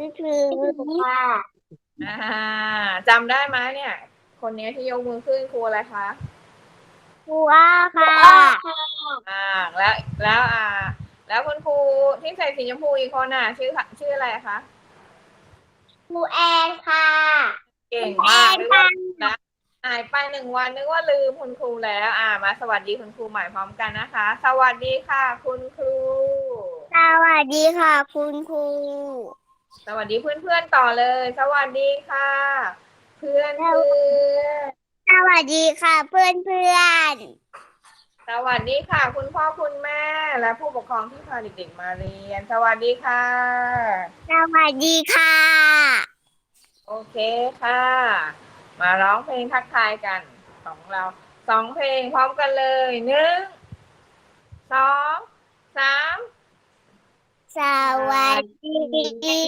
นี่คือค่ะอ่าจำได้ไหมเนี่ย คนนี้ที่ยกมือขึ้นครูอะไรคะครูอ้าค่ะอ่าแล้วแล้วอ่า แล้วคุณครูที่ใส่สีชมพูอีกคนน่ะ ชื่อชื่ออะไรคะครูแอนค่ะ เก่งแอมากนนึกค่ะว่าหายไปหนึ่งวันนึกว่าลืมคุณครูแล้ว อ่า มาสวัสดีคุณครูใหม่พร้อมกันนะคะ สวัสดีค่ะ คุณครู สวัสดีค่ะ คุณครู สวัสดีเพื่อนๆต่อเลย สวัสดีค่ะ เพื่อนเพื่อนสวัสดีค่ะ เพื่อนเพื่อนสวัสดีค่ะ คุณพ่อคุณแม่และผู้ปกครองที่พาเด็กๆมาเรียน สวัสดีค่ะ สวัสดีค่ะ โอเคค่ะ มาร้องเพลงทักทายกันของเราสองเพลงพร้อมกันเลยหนึ่งสองสาม สวัสดี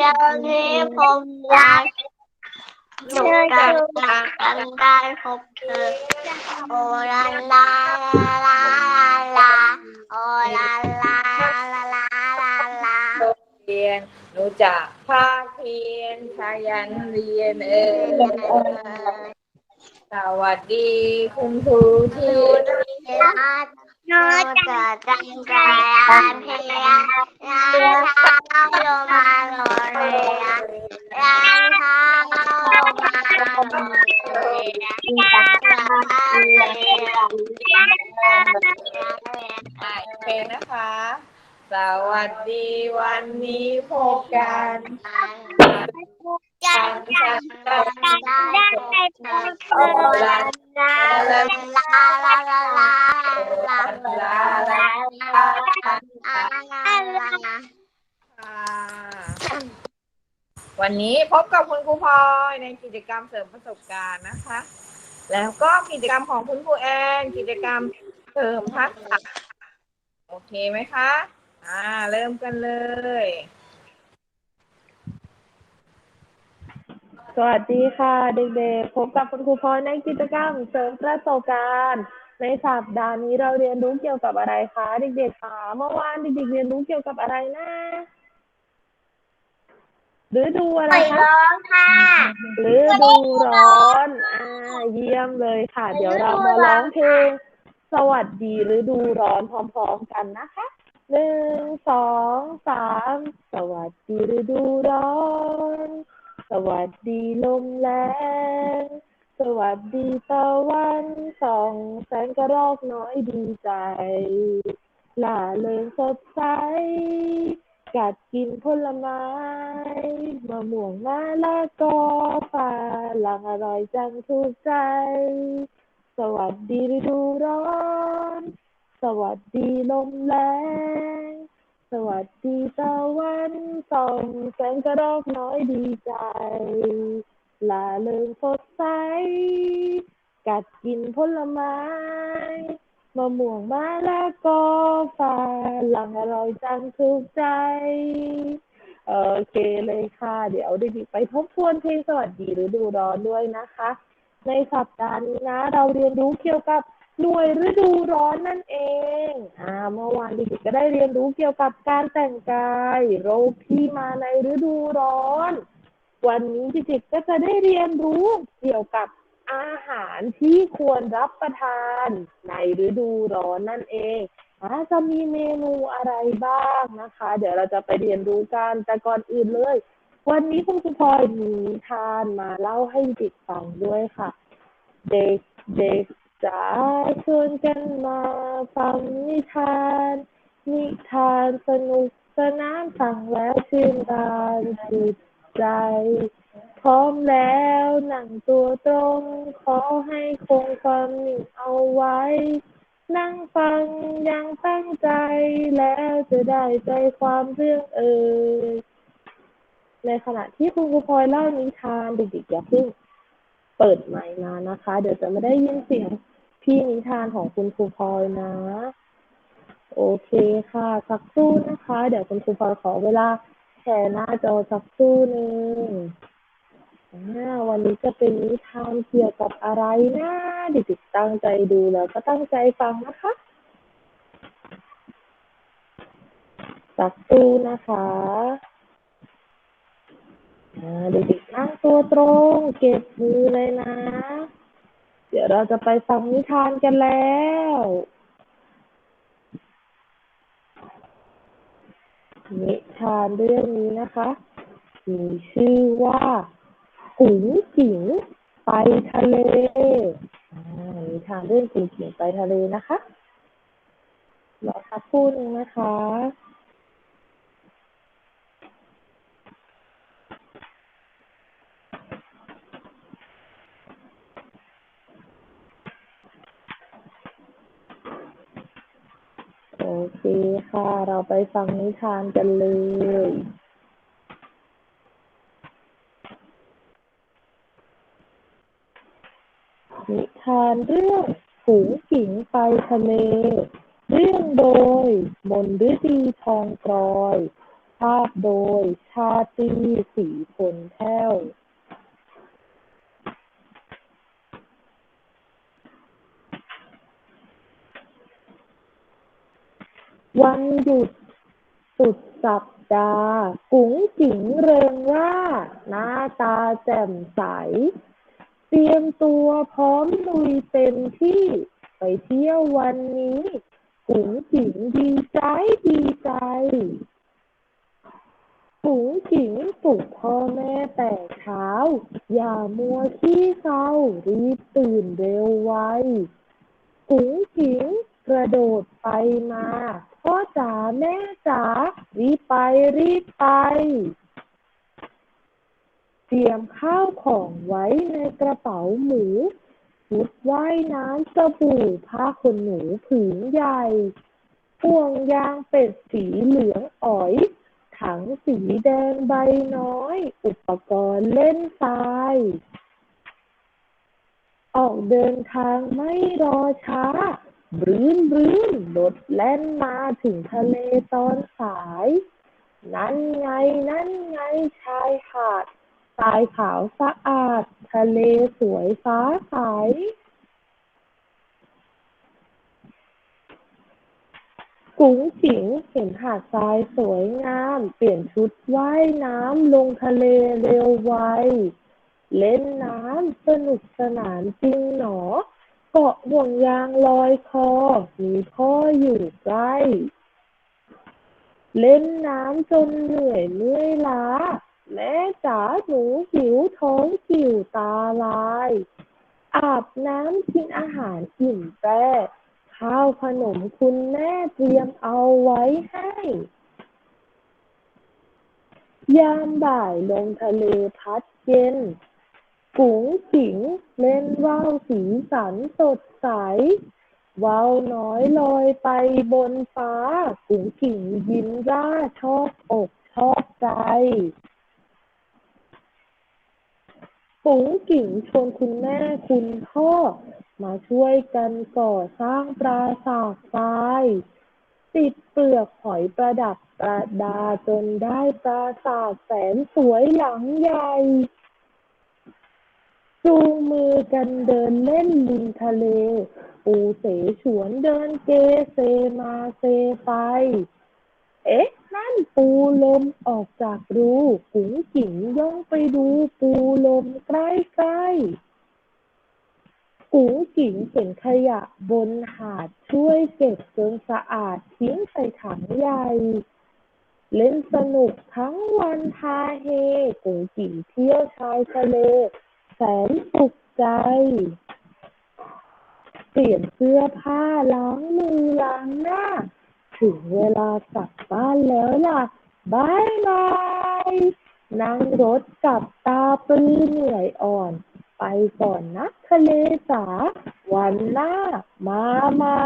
เราที่ผมรักหนูกำลังกันได้พบเธอโอลาลาลาลาโอลาลาลาลาลาลาเรียนหนูจะภาคเพียนขยันเรียนเออสวัสดีคุณครูที่รัก หนูจะตั้งใจอ่านเพลงงานเช้าโยมาโรงเรียนานเช้าโยมาโรงเรียนงานเช้าเรียนอะโอเคนะคะ สวัสดีวันนี้พบกัน จังจังจังได้พบเธอลาลาลาลาลาลาลาลาลาลาลาวันนี้พบกับคุณครูพลอยในกิจกรรมเสริมประสบการณ์นะคะ แล้วก็กิจกรรมของคุณครูแอนกิจกรรมเสริมทักษะโอเคไหมคะ อ่า เริ่มกันเลย สวัสดีค่ะเด็กๆ พบกับคุณครูพรในกิจกรรมเสริมประสบการณ์ ในสัปดาห์นี้เราเรียนรู้เกี่ยวกับอะไรคะเด็กๆคะเมื่อวานเด็กๆเรียนรู้เกี่ยวกับอะไรนะฤดูอะไรคะร้องค่ะฤดูร้อนอ่าเยี่ยมเลยค่ะ เดี๋ยวเรามาร้องเพลง สวัสดีฤดูร้อนพร้อมๆกันนะคะหนึ่งสองสามสวัสดีฤดูร้อน สวัสดีลมแรงสวัสดีตะวันส่องแสงกระรอกน้อยดีใจหล่าเริงสดใส กัดกินผลไม้มะม่วงมะละกอป่าหลังอร่อยจังถูกใจ สวัสดีฤดูร้อน สวัสดีลมแรง วัสดีตะวันส่องแสงกระรอกน้อยดีใจลาเริงสดใส กัดกินผลไม้มะม่วงมะละกอฟ้าหลังอร่อยจังถูกใจ โอเคเลยค่ะ เดี๋ยวเด็กๆไปทบทวนเพลงสวัสดีฤดูร้อนด้วยนะคะ ในสัปดาห์นี้นะ เราเรียนรู้เกี่ยวกับ หน่วยฤดูร้อนนั่นเอง อ่า เมื่อวานเด็กๆก็ได้เรียนรู้เกี่ยวกับการแต่งกายโรคที่มาในฤดูร้อน วันนี้เด็กๆก็จะได้เรียนรู้เกี่ยวกับอาหารที่ควรรับประทานในฤดูร้อนนั่นเองอ่าจะมีเมนูอะไรบ้างนะคะ เดี๋ยวเราจะไปเรียนรู้กันแต่ก่อนอื่นเลย วันนี้คุณครูพลอยมีนิทานมาเล่าให้เด็กฟังด้วยค่ะ เด็กเด็ก จะชวนกันมาฟังนิทาน นิทานสนุกสนานฟังแล้วชื่นบานจิตใจ พร้อมแล้วนั่งตัวตรง ขอให้คงความนิ่งเอาไว้ นั่งฟังอย่างตั้งใจแล้วจะได้ใจความเรื่องเอ่ยในขณะที่คุณครูพลอยเล่านิทานเด็กๆอย่าเพิ่งเปิดไมค์มานะคะ เดี๋ยวจะไม่ได้ยินเสียง พี่นิทานของคุณครูพลอยนะ โอเคค่ะ สักครู่นะคะ เดี๋ยวคุณครูพลอยขอเวลาแชร์หน้าจอสักครู่หนึ่งวันนี้จะเป็นนิทานเกี่ยวกับอะไรนะเด็กๆตั้งใจดูแล้วก็ตั้งใจฟังนะคะ สักครู่นะคะเด็กๆนั่งตัวตรง เก็บมือเลยนะ เดี๋ยวเราจะไปฟังนิทานกันแล้ว นิทานเรื่องนี้นะคะ มีชื่อว่ากุ๋งจิ๋งไปทะเลนิทานเรื่องกุ๋งจิ๋งไปทะเลนะคะรอสักครู่หนึงนะคะ โอเคค่ะ เราไปฟังนิทานกันเลย นิทานเรื่องฝูงสิงไปทะเล เรื่องโดย มนฤดีทองกรอย ภาพโดย ชาตรีสีผลแท้ว วันหยุดสุดสัปดาห์ กุ๋งจิ๋งเริงร่า หน้าตาแจ่มใส เตรียมตัวพร้อมลุยเต็มที่ ไปเที่ยววันนี้ กุ๋งจิ๋งดีใจดีใจ กุ๋งจิ๋งปลุกพ่อแม่แต่เช้า อย่ามัวขี้เศร้ารีบตื่นเร็วไว กุ๋งจิ๋งกระโดดไปมา พ่อจ๋าแม่จ๋ารีบไปรีบไป เตรียมข้าวของไว้ในกระเป๋าหมูชุดว่ายน้ำสบู่ผ้าขนหนูผืนใหญ่ห่วงยางเป็ดสีเหลืองอ๋อย ถังสีแดงใบน้อย อุปกรณ์เล่นทราย ออกเดินทางไม่รอช้า บรื้นบรื้นรถแล่นมาถึงทะเลตอนสาย นั่นไง นั่นไงชายหาดทรายขาวสะอาด ทะเลสวยฟ้าใสกุ๋งจิ๋งเห็นหาดทรายสวยงาม เปลี่ยนชุดว่ายน้ำลงทะเลเร็วไว เล่นน้ำสนุกสนานจริงหนอ เกาะห่วงยางลอยคอ มีพ่ออยู่ใกล้เล่นน้ำจนเหนื่อยเมื่อยล้า แม่จ๋าหนูหิวท้องกิวตาลาย อาบน้ำกินอาหารอิ่มแปรข้าวขนมคุณแม่เตรียมเอาไว้ให้ ยามบ่ายลงทะเลพัดเย็น กุ๋งจิ๋งเล่นว่าวสีสันสดใสว่าวน้อยลอยไปบนฟ้ากุ๋งจิ๋งยิ้มร่าชอบอกชอบใจกุ๋งจิ๋งชวนคุณแม่คุณพ่อ มาช่วยกันก่อสร้างปราสาททราย ติดเปลือกหอยประดับประดาจนได้ปราสาทแสนสวยหลังใหญ่ จูงมือกันเดินเล่นริมทะเล ปูเสฉวนเดินเกเซมาเซไป เอ๊ะ นั่นปูลมออกจากรูกุ๋งจิ๋งย่องไปดูปูลมใกล้ๆกุ๋งจิ๋งเห็นขยะบนหาดช่วยเก็บจนสะอาดทิ้งใส่ถังใหญ่เล่นสนุกทั้งวันฮาเฮกุ๋งจิ๋งเที่ยวชายทะเล แสนสุขใจ เปลี่ยนเสื้อผ้าล้างมือล้างหน้า ถึงเวลากลับบ้านแล้วล่ะบายบายนั่งรถกลับตาปลือเหนื่อยอ่อน ไปก่อนนะทะเลจ๋าวันหน้ามาใหม่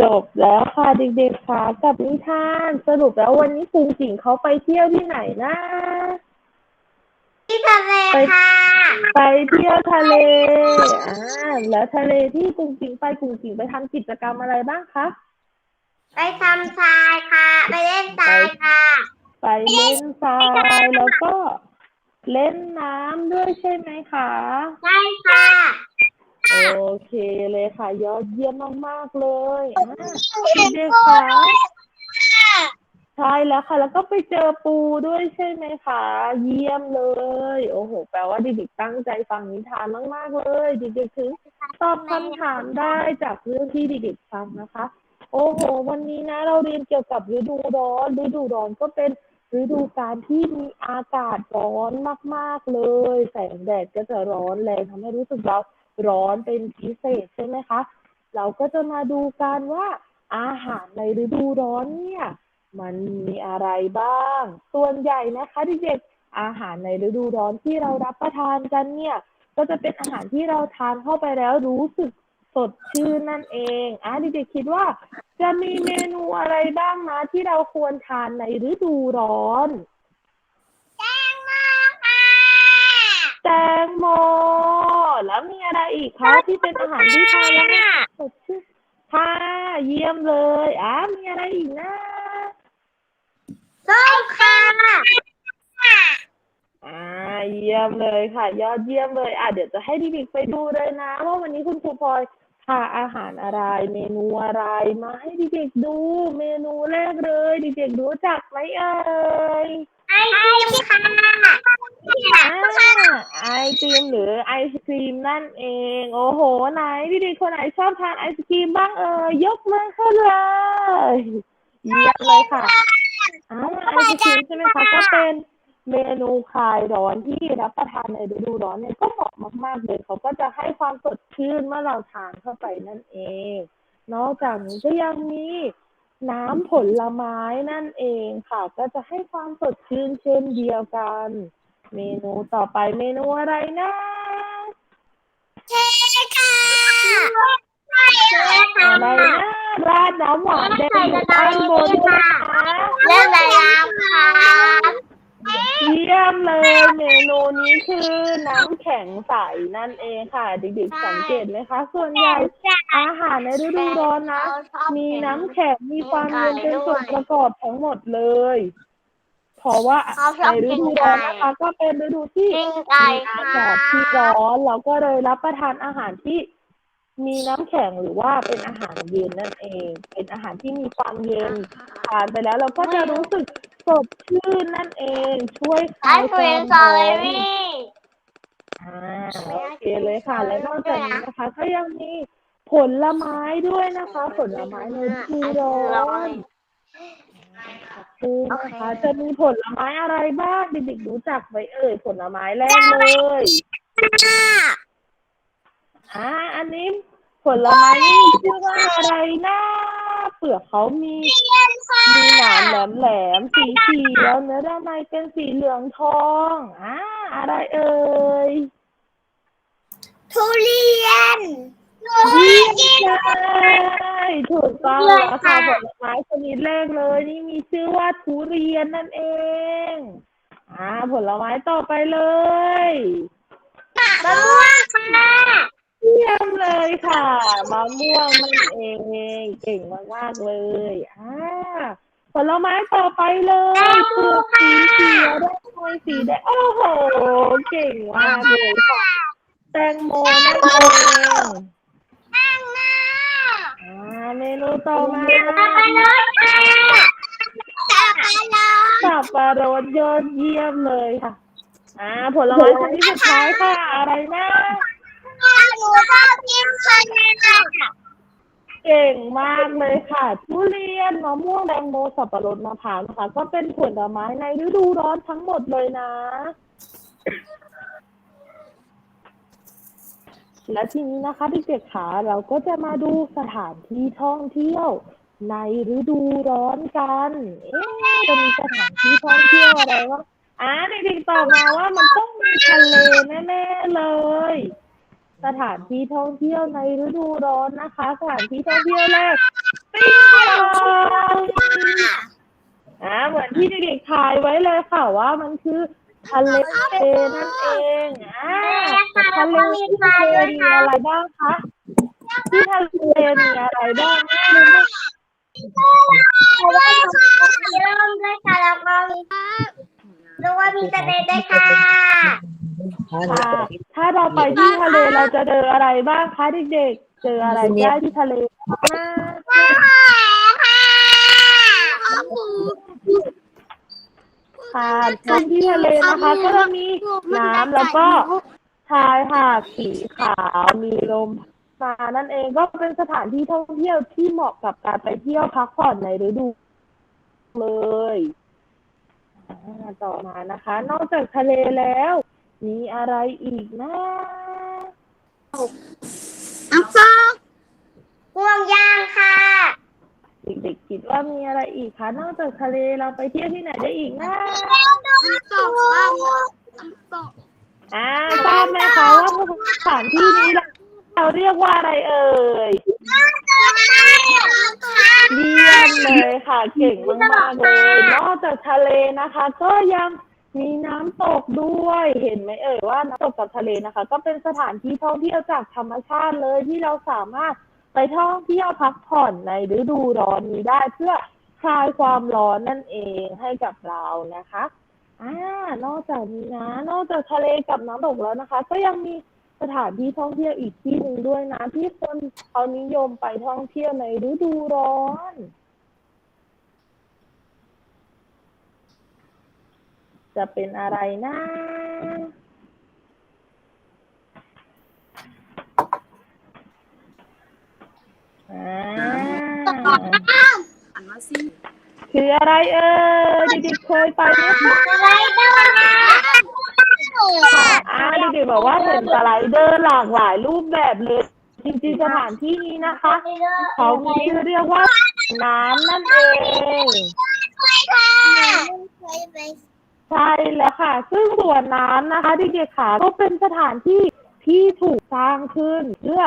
จบแล้วค่ะเด็กๆค่ะกับนิทาน สรุปแล้ววันนี้คุงจิงเขาไปเที่ยวที่ไหนนะ ที่ทะเลค่ะ ไปเที่ยวทะเลอ่าแล้วทะเลที่กรุงจิงไปกรุงจิงไปทำกิจกรรมอะไรบ้างคะ ไปทำทรายค่ะ ไปเล่นทรายค่ะ ไปเล่นทรายแล้วก็เล่นน้ำด้วยใช่ไหมคะ ใช่ค่ะโอเคเลยค่ะ ยอดเยี่ยมมากๆเลยอ่าเด็กๆค่ะ ใช่แล้วค่ะ แล้วก็ไปเจอปูด้วยใช่ไหมคะ เยี่ยมเลย โอ้โห แปลว่าด็กๆตั้งใจฟังนิทานมาก ๆ เลยเด็กๆถึงตอบคำถามได้จากเรื่องที่ด็กๆฟังนะคะ โอ้โห วันนี้นะ เราเรียนเกี่ยวกับฤดูร้อนฤดูร้อนก็เป็นฤดูกาลที่มีอากาศร้อนมาก ๆ เลย แสงแดดก็จะร้อนแรงทำให้รู้สึกเราร้อนเป็นพิเศษใช่ไหมคะ เราก็จะมาดูกันว่าอาหารในฤดูร้อนเนี่ย มันมีอะไรบ้าง ส่วนใหญ่นะคะเด็กๆอาหารในฤดูร้อนที่เรารับประทานกันเนี่ย ก็จะเป็นอาหารที่เราทานเข้าไปแล้วรู้สึกสดชื่นนั่นเองอะเด็กๆคิดว่า จะมีเมนูอะไรบ้างนะที่เราควรทานในฤดูร้อนแตงโมค่ะแตงโม แล้วมีอะไรอีกคะที่เป็นอาหารที่ทานแล้วสดชื่นค่ะเยี่ยมเลยอะมีอะไรอีกนะ ส้มค่ะอ่าเยี่ยมเลยค่ะ ยอดเยี่ยมเลยอะเดี๋ยวจะให้ดิดิกไปดูเลยนะ ว่าวันนี้คุณครูพลอยพาอาหารอะไร เมนูอะไรมาให้ดิดิกดู เมนูแรกเลยดิดิกรู้จักไหมเอ่ยไอติมค่ะอ่าไอติมหรือไอศครีมนั่นเอง โอ้โห ไหนดิดิกคนไหนชอบทานไอศครีมบ้างเอ่ยยกมือขึ้นเลยเยี่ยมเลยค่ะ อ่าไอศครีมใช่ไหมคะก็เป็นเมนูคลายร้อนที่รับประทานในฤดูร้อนเนี่ยก็เหมาะมาก ๆ เลยเขาก็จะให้ความสดชื่นเมื่อเราทานเข้าไปนั่นเอง นอกจากนี้ก็ยังมีน้ำผลไม้นั่นเองค่ะ ก็จะให้ความสดชื่นเช่นเดียวกัน เมนูต่อไปเมนูอะไรนะเค้กค่ะเค้กค่ะ อะไรนะราดน้ำหวานแดงอยู่ด้านบนด้วนะคะเล่นอะไรน้ำค่ะเยี่ยมเลยเมนูนี้คือน้ำแข็งใสนั่นเองค่ะเด็กๆสังเกตไหมคะ ส่วนใหญ่อาหารในฤดูร้อนนะ มีน้ำแข็งมีความเย็นเป็นส่วนประกอบทั้งหมดเลยเพราะว่าในฤดูร้อนนะคะก็เป็นฤดูที่มีอากาศที่ร้อนเราก็เลยรับประทานอาหารที่ มีน้ำแข็งหรือว่าเป็นอาหารเย็นนั่นเอง เป็นอาหารที่มีความเย็นทานไปแล้วเราก็จะรู้สึกสดชื่นนั่นเอง ช่วยคไอลายศคครีวามมสตรอร้เบออนรี่ อ่าโอเคเลยค่ะ และนอกจากนี้นะคะก็ยังมีผลไม้ด้วยนะคะ ผลไม้ในฤดูร้อนคือนะคะจะมีผลไม้อะไรบ้างเด็กๆรู้จักไหมเอ่ยผลไม้แรกเลย อ่าอันนี้ผลไม้นี่มีชื่อว่าอะไรนะเปลือกเขามีมีหนามแหลมๆสีเขียวเนื้อด้านในเป็นสีเหลืองทองอ่าอะไรเอ่ยทุเรียนเยี่ยมเลยถูกต้องแล้วค่ะผลไม้ชนิดแรกเลย นี่มีชื่อว่าทุเรียนนั่นเอง อ่า ผลไม้ต่อไปเลยมะม่วงค่ะเยี่ยมเลยค่ะมะม่วงนั่นเองเก่งมากๆเลยอ่าผลไม้ต่อไปเลยเปลือกสีเขียวด้านในสีแดงโอ้โห เก่งมากเลยค่ะแตงโมนั่นเองแตงโมอ่าเมนูต่อมาสับปะรดค่ะสับปะรดยอดเยี่ยมเลยค่ะ อ่าผลไม้ชนิดสุดท้ายค่ะ อะไรนะ นูชอบกินคะน้าค่ะเก่งมากเลยค่ะ ทุเรียนมะม่วงแตงโมสับปะรดมะพร้าวนะคะ ก็เป็นผลไม้ในฤดูร้อนทั้งหมดเลยนะ และทีนี้นะคะเด็กๆขาเราก็จะมาดูสถานที่ท่องเที่ยว ในฤดูร้อนกันเอ๊ะจะมีสถานที่ท่องเที่ยวอะไรวะอ่าเด็กๆตอบมาว่ามันต้องมีทะเลแน่ๆเลย สถานที่ท่องเที่ยวในฤดูร้อนนะคะ สถานที่ท่องเที่ยวแรกปิ้งย่างอ่าเหมือนที่เด็กๆทายไว้เลยค่ะว่ามันคือทะเลนั่นเองอ่าทะเลที่ทะเลมีอะไรบ้างคะที่ทะเลมีอะไรบ้างนะรู้ไหมเพราะว่ามีร่มด้วยค่ะแล้วก็มีรู้ว่ามีทะเลด้วยค่ะ ค่ะถ้าเราไปที่ทะเลเราจะเจออะไรบ้างคะเด็กๆ เจออะไรได้ที่ทะเลบ้างนะว้าวค่ะค่ะพื้นที่ทะเลนะคะก็จะมีน้ำแล้วก็ชายหาดสีขาวมีลมมานั่นเองก็เป็นสถานที่ท่องเที่ยวที่เหมาะกับการไปเที่ยวพักผ่อนในฤดู เลยต่อมานะคะ นอกจากทะเลแล้ว มีอะไรอีกนะน้ำตกห่วงยางค่ะ เด็กๆคิดว่ามีอะไรอีกคะนอกจากทะเลเราไปเที่ยวที่ไหนได้อีกนะน้ำตกน้ำตกอ่าทราบไหมคะว่าสถานที่นี้เราเราเรียกว่าอะไรเอ่ยเยี่ยมเลยค่ะ เก่งมากๆเลย นอกจากทะเลนะคะ ก็ยัง มีน้ำตกด้วยเห็นไหมเอ่ยว่าน้ำตกกับทะเลนะคะ ก็เป็นสถานที่ท่องเที่ยวจากธรรมชาติเลยที่เราสามารถไปท่องเที่ยวพักผ่อนในฤดูร้อนนี้ได้เพื่อคลายความร้อนนั่นเองให้กับเรานะคะอ่านอกจากนี้นะ นอกจากทะเลกับน้ำตกแล้วนะคะ ก็ยังมีสถานที่ท่องเที่ยวอีกที่หนึ่งด้วยนะ ที่คนเขานิยมไปท่องเที่ยวในฤดูร้อน จะเป็นอะไรนะอ่า หันมาสิคืออะไรเอ่ยเด็กๆเคยไปไหมคะอะไรด้วยนะอ่าเด็กๆบอกว่าเห็นสไลเดอร์หลากหลายรูปแบบเลยจริงๆสถานที่นี้นะคะ เขามีชื่อเรียกว่าน้ำนั่นเองเคยค่ะเคยไป ใช่แล้วค่ะ ซึ่งสวนน้ำนะคะเด็กๆค่ะก็เป็นสถานที่ที่ถูกสร้างขึ้นเพื่อ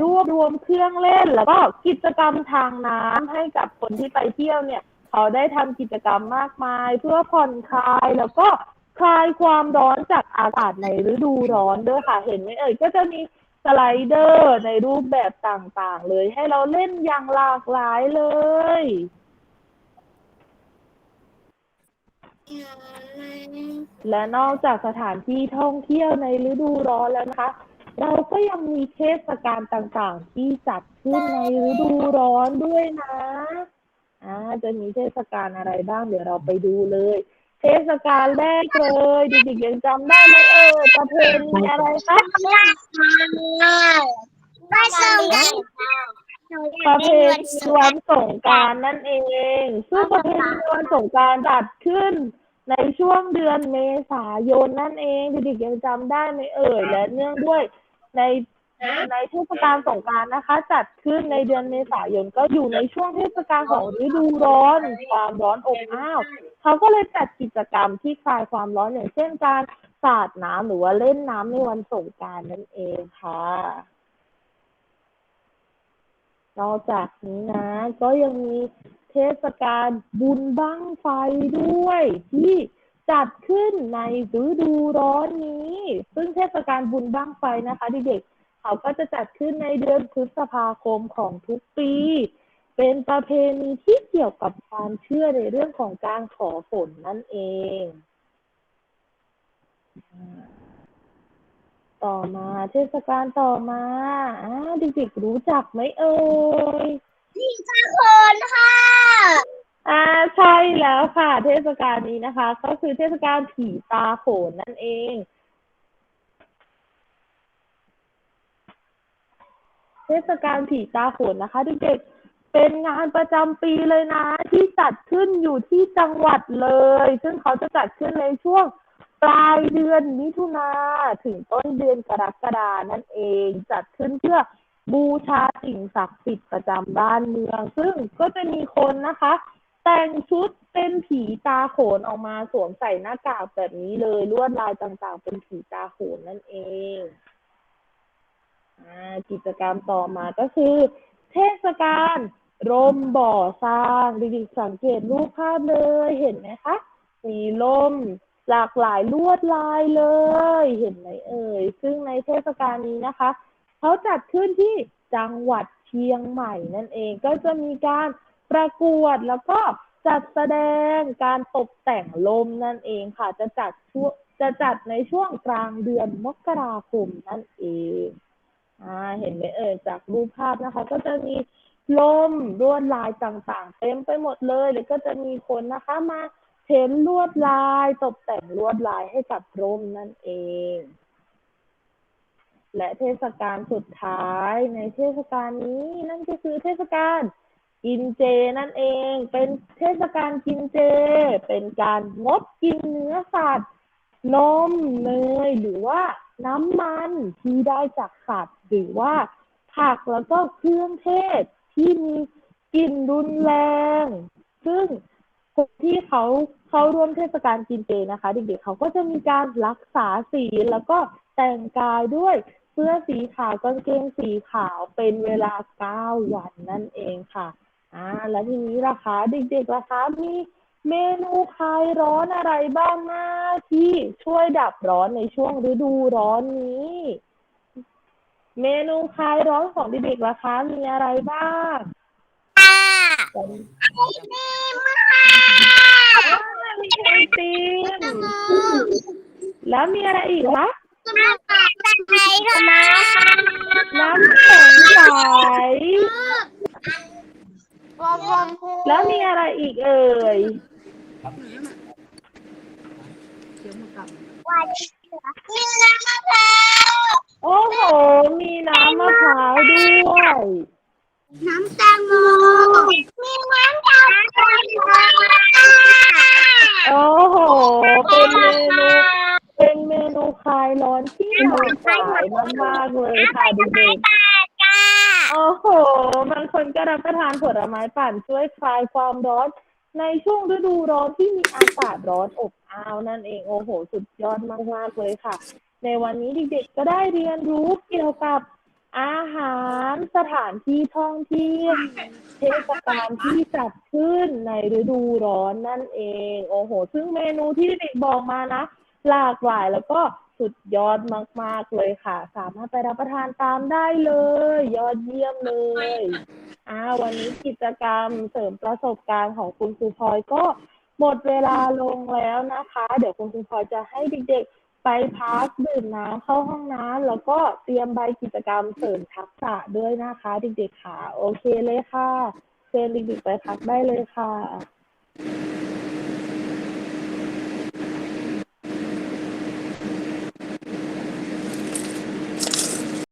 รวบรวมเครื่องเล่น แล้วก็กิจกรรมทางน้ำให้กับคนที่ไปเที่ยวเนี่ย เขาได้ทำกิจกรรมมากมาย เพื่อผ่อนคลายแล้วก็คลายความร้อนจากอากาศในฤดูร้อนด้วยค่ะ เห็นไหมเอ่ยก็จะมีสไลเดอร์ในรูปแบบต่างๆ เลยให้เราเล่นอย่างหลากหลายเลย และนอกจากสถานที่ท่องเที่ยวในฤดูร้อนแล้วนะคะ เราก็ยังมีเทศกาลต่างๆ ที่จัดขึ้นในฤดูร้อนด้วยนะอ่าจะมีเทศกาลอะไรบ้างเดี๋ยวเราไปดูเลย เทศกาลแรกเลยเด็กๆยังจำได้ไหมเออประเพณีอะไรคะไปส่งกัน ประเพณีวันสงกรารนั่นเอง ซึ่งประเพณีวันสงกรารจัดขึ้น ในช่วงเดือนเมษายนนั่นเองเด็กๆยังจำได้ไหมเอ่ยและเนื่องด้วยในในเทศกาลสงกรารนะคะ จัดขึ้นในเดือนเมษายนก็อยู่ในช่วงเทศกาลของฤดูร้อนความร้อนอบอ้าวเขาก็เลยจัดกิจกรรมที่คลายความร้อนอย่างเช่นการสาดน้ำหรือว่าเล่นน้ำในวันสงกรารนั่นเองค่ะ นอกจากนี้นะ ก็ยังมีเทศกาลบุญบั้งไฟด้วย ที่จัดขึ้นในฤดูร้อนนี้ ซึ่งเทศกาลบุญบั้งไฟนะคะเด็กๆเขาก็จะจัดขึ้นในเดือนพฤษภาคมของทุกปี เป็นประเพณีที่เกี่ยวกับความเชื่อในเรื่องของการขอฝนนั่นเอง ต่อมาเทศกาลต่อมาอ่าเด็กๆรู้จักไหมเอ่ยคนค่ะอ่าใช่แล้วค่ะ เทศกาลนี้นะคะ ก็คือเทศกาลผีตาโขนนั่นเองเทศกาลผีตาโขนนะคะเด็กๆ เป็นงานประจำปีเลยนะ ที่จัดขึ้นอยู่ที่จังหวัดเลย ซึ่งเขาจะจัดขึ้นในช่วง ปลายเดือนมิถุนาถึงต้นเดือนกรกฎานั่นเองจัดขึ้นเพื่อบูชาสิ่งศักดิ์สิทธิ์ประจำบ้านเมือง ซึ่งก็จะมีคนนะคะ แต่งชุดเป็นผีตาโขนออกมาสวมใส่หน้ากากแบบนี้เลยลวดลายต่างๆ เป็นผีตาโขนนั่นเองอกิจกรรมต่อมาก็คือ เทศกาลร่มบ่อสร้างด็กๆสังเกตรูปภาพเลยเห็นไหมคะมีล่ม หลากหลายลวดลายเลย เห็นไหมเอ่ย ซึ่งในเทศกาลนี้นะคะเขาจัดขึ้นที่จังหวัดเชียงใหม่นั่นเองก็จะมีการประกวดแล้วก็จัดแสดงการตกแต่งลมนั่นเองค่ะ จะจัดช่วงจะจัดในช่วงกลางเดือนมกราคมนั่นเองอ่าเห็นไหมเอ่ยจากรูปภาพนะคะ ก็จะมีลมลวดลายต่างๆ เต็มไปหมดเลย แล้วก็จะมีคนนะคะมา เพ้นลวดลายตกแต่งลวดลายให้กับร่มนั่นเอง และเทศกาลสุดท้ายในเทศกาลนี้นั่นก็คือเทศกาลกินเจนั่นเอง เป็นเทศกาลกินเจ เป็นการงดกินเนื้อสัตว์ นมเนยหรือว่าน้ำมันที่ได้จากสัตว์หรือว่าผักแล้วก็เครื่องเทศที่มีกลิ่นรุนแรง ซึ่ง คนที่เขาเขาร่วมเทศกาลกินเจนะคะ เด็กๆเขาก็จะมีการรักษาศีแล้วก็แต่งกายด้วยเสื้อสีขาวกางเกงสีขาวเป็นเวลาเก้าวันนั่นเองค่ะอ่าแล้วทีนี้ล่ะคะเด็กๆล่ะคะมีเมนูคลายร้อนอะไรบ้างนะที่ช่วยดับร้อนในช่วงฤดูร้อนนี้ เมนูคลายร้อนของเด็กๆล่ะคะมีอะไรบ้างค่ะมี ไอติมแล้วมีอะไรอีกคะน้ำใสค่ะน้ำแข็งใสแล้วมีอะไรอีกเอ่ยมีน้ำมะพร้าว โอ้โห มีน้ำมะพร้าวด้วย น้ำแตงโมมีน้ำตาลค่ะโอ้โห เป็นเมนู เป็นเมนูคลายร้อนที่หลากหลายมากๆเลยค่ะเด็กๆค่ะโอ้โห บางคนก็รับประทานผลไม้ปั่นช่วยคลายความร้อนในช่วงฤดูร้อนที่มีอากาศร้อนอบอ้าวนั่นเองโอ้โห สุดยอดมากๆเลยค่ะ ในวันนี้เด็กๆก็ได้เรียนรู้เกี่ยวกับ อาหารสถานที่ท่องเที่ยวเทศกาลที่จัดขึ้นในฤดูร้อนนั่นเอง โอ้โห ซึ่งเมนูที่เด็กบอกมานะ หลากหลายแล้วก็สุดยอดมาก ๆ เลยค่ะ สามารถไปรับประทานตามได้เลย ยอดเยี่ยมเลยอ่าวันนี้กิจกรรมเสริมประสบการณ์ของคุณครูพลอยก็หมดเวลาลงแล้วนะคะ เดี๋ยวคุณครูพลอยจะให้เด็กๆ ไปพักดื่มน้ำเข้าห้องน้ำแล้วก็เตรียมใบกิจกรรมเสริมทักษะด้วยนะคะ เด็กๆค่ะ โอเคเลยค่ะเชิญเด็กๆไปพักได้เลยค่ะ